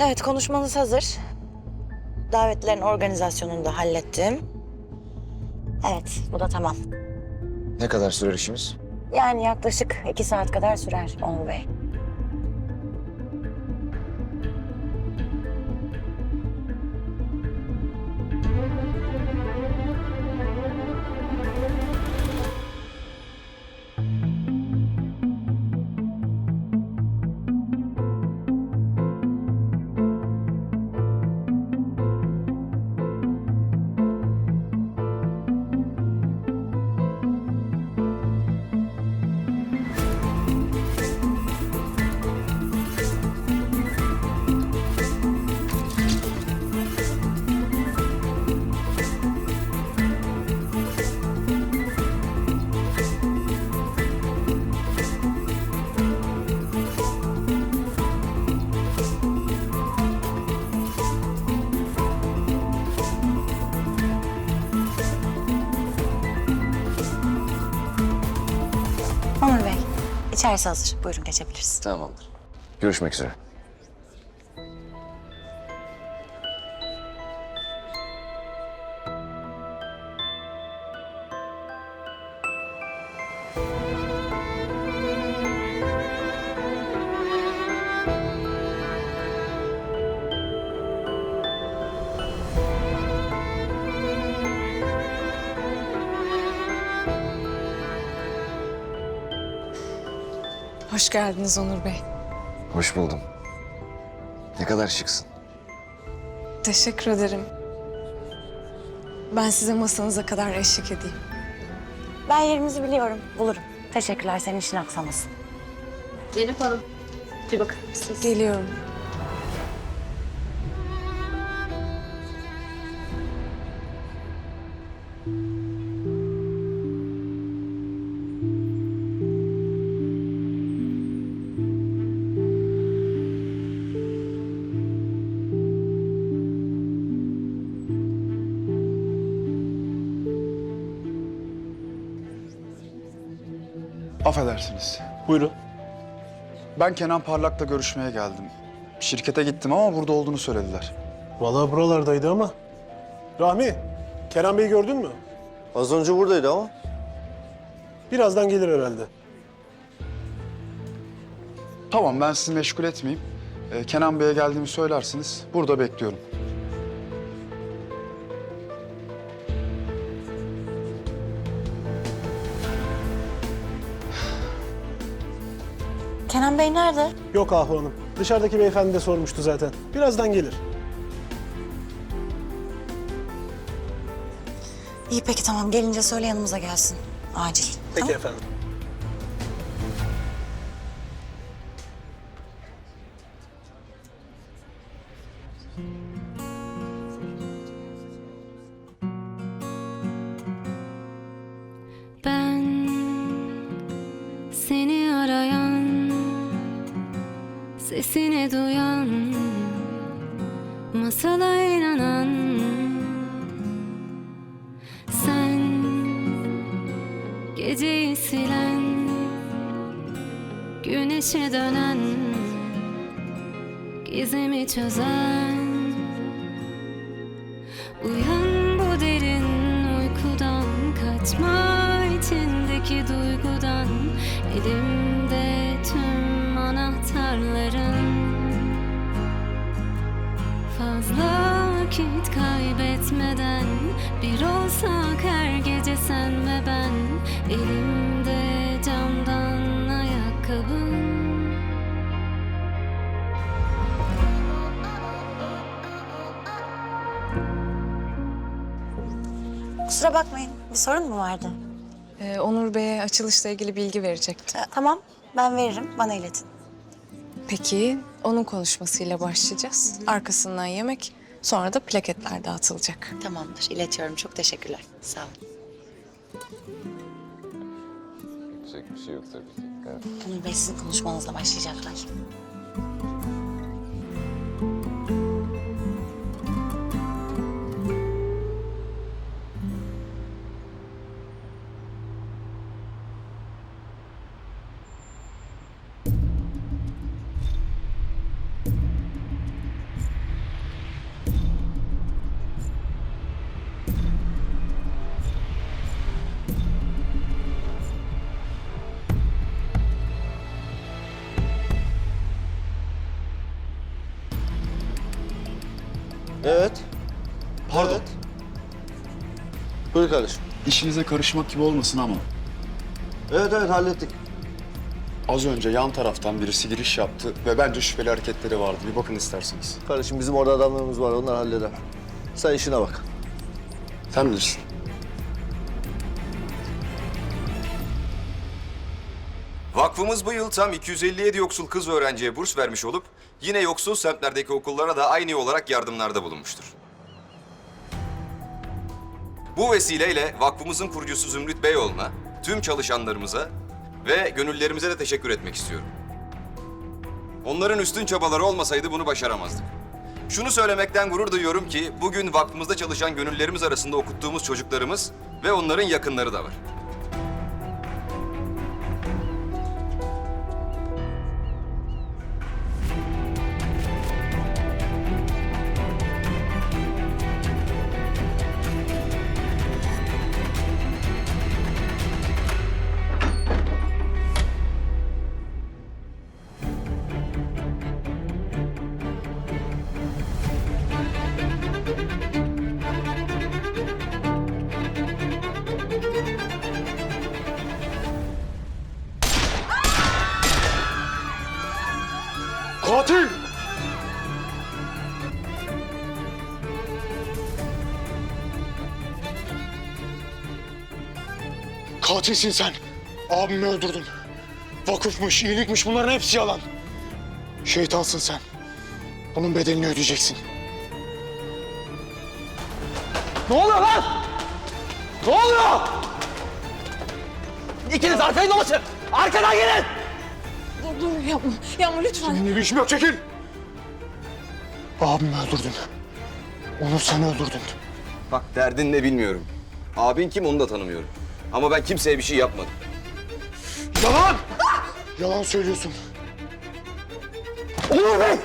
Evet, konuşmanız hazır. Davetlerin organizasyonunu da hallettim. Evet, bu da tamam. Ne kadar sürer işimiz? Yani yaklaşık iki saat kadar sürer Onur Bey. İçerisi hazır. Buyurun geçebiliriz. Tamamdır. Görüşmek üzere. Hoş geldiniz Onur Bey. Hoş buldum. Ne kadar şıksın. Teşekkür ederim. Ben size masanıza kadar eşlik edeyim. Ben yerimizi biliyorum, bulurum. Teşekkürler, senin işin aksamasın. Zeynep Hanım. Bir bakın siz. Geliyorum. Affedersiniz. Buyurun. Ben Kenan Parlak'la görüşmeye geldim. Şirkete gittim ama burada olduğunu söylediler. Vallahi buralardaydı ama. Rahmi, Kerem Bey'i gördün mü? Az önce buradaydı ama. Birazdan gelir herhalde. Tamam ben sizi meşgul etmeyeyim. Ee, Kenan Bey'e geldiğimi söylersiniz. Burada bekliyorum. Kenan Bey nerede? Yok Ahu Hanım. Dışarıdaki beyefendi de sormuştu zaten. Birazdan gelir. İyi peki tamam, gelince söyle yanımıza gelsin. Acil. Peki Tamam. efendim. Ben Sesini duyan Masala inanan. Sen Geceyi silen Güneşe dönen Gizemi çözen. Uyan bu derin uykudan Kaçma içindeki duygudan. Elimde vakit kaybetmeden Bir olsak her gece sen ve ben Elimde camdan ayakkabın Kusura bakmayın, bir sorun mu vardı? Ee, Onur Bey'e açılışla ilgili bilgi verecektim. Ee, tamam, ben veririm. Bana iletin. Peki, onun konuşmasıyla başlayacağız. Arkasından yemek, sonra da plaketler dağıtılacak. Tamamdır, iletiyorum. Çok teşekkürler. Sağ olun. Yapacak bir şey yok tabii ki. Evet. Bey sizin konuşmanızla başlayacaklar. Evet. Pardon. Evet. Buyur kardeşim. İşinize karışmak gibi olmasın ama. Evet evet hallettik. Az önce yan taraftan birisi giriş yaptı ve bence şüpheli hareketleri vardı. Bir bakın isterseniz. Kardeşim bizim orada adamlarımız var onlar halleder. Sen işine bak. Sen bilirsin. Vakfımız bu yıl tam 257 yoksul kız öğrenciye burs vermiş olup yine yoksul semtlerdeki okullara da aynı olarak yardımlarda bulunmuştur. Bu vesileyle vakfımızın kurucusu Zümrüt Beyoğlu'na, tüm çalışanlarımıza ve gönüllerimize de teşekkür etmek istiyorum. Onların üstün çabaları olmasaydı bunu başaramazdık. Şunu söylemekten gurur duyuyorum ki bugün vakfımızda çalışan gönüllerimiz arasında okuttuğumuz çocuklarımız ve onların yakınları da var. Katilsin sen. Abimi öldürdün. Vakıfmış, iyilikmiş bunların hepsi yalan. Şeytansın sen. Bunun bedelini ödeyeceksin. Ne oluyor lan? Ne oluyor? İkiniz arkayı dolaşın. Arkadan gelin. Dur dur yapma. Yapma lütfen. Seninle bir işim yok çekil. Abimi öldürdün. Onu sen öldürdün. Bak derdin ne bilmiyorum. Abin kim onu da tanımıyorum. Ama ben kimseye bir şey yapmadım. Yalan! Yalan söylüyorsun. Onur Bey!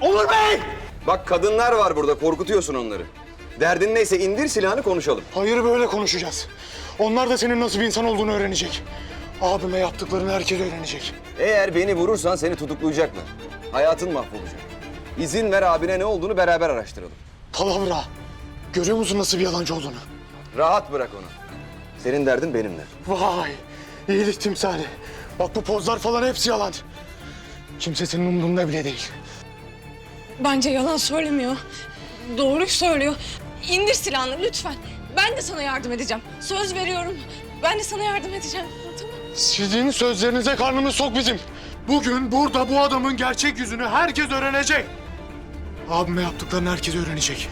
Onur Bey! Bak kadınlar var burada korkutuyorsun onları. Derdin neyse indir silahını konuşalım. Hayır böyle konuşacağız. Onlar da senin nasıl bir insan olduğunu öğrenecek. Abime yaptıklarını herkes öğrenecek. Eğer beni vurursan seni tutuklayacaklar. Hayatın mahvolacak. İzin ver abine ne olduğunu beraber araştıralım. Palavra. Görüyor musun nasıl bir yalancı olduğunu? Rahat bırak onu. Senin derdin benimle. Vay! iyilik timsali. Bak bu pozlar falan hepsi yalan. Kimse senin umurunda bile değil. Bence yalan söylemiyor. Doğruyu söylüyor. İndir silahını lütfen. Ben de sana yardım edeceğim. Söz veriyorum. Ben de sana yardım edeceğim. Tamam. Sizin sözlerinize karnımız sok bizim. Bugün burada bu adamın gerçek yüzünü herkes öğrenecek. Abime yaptıklarını herkes öğrenecek.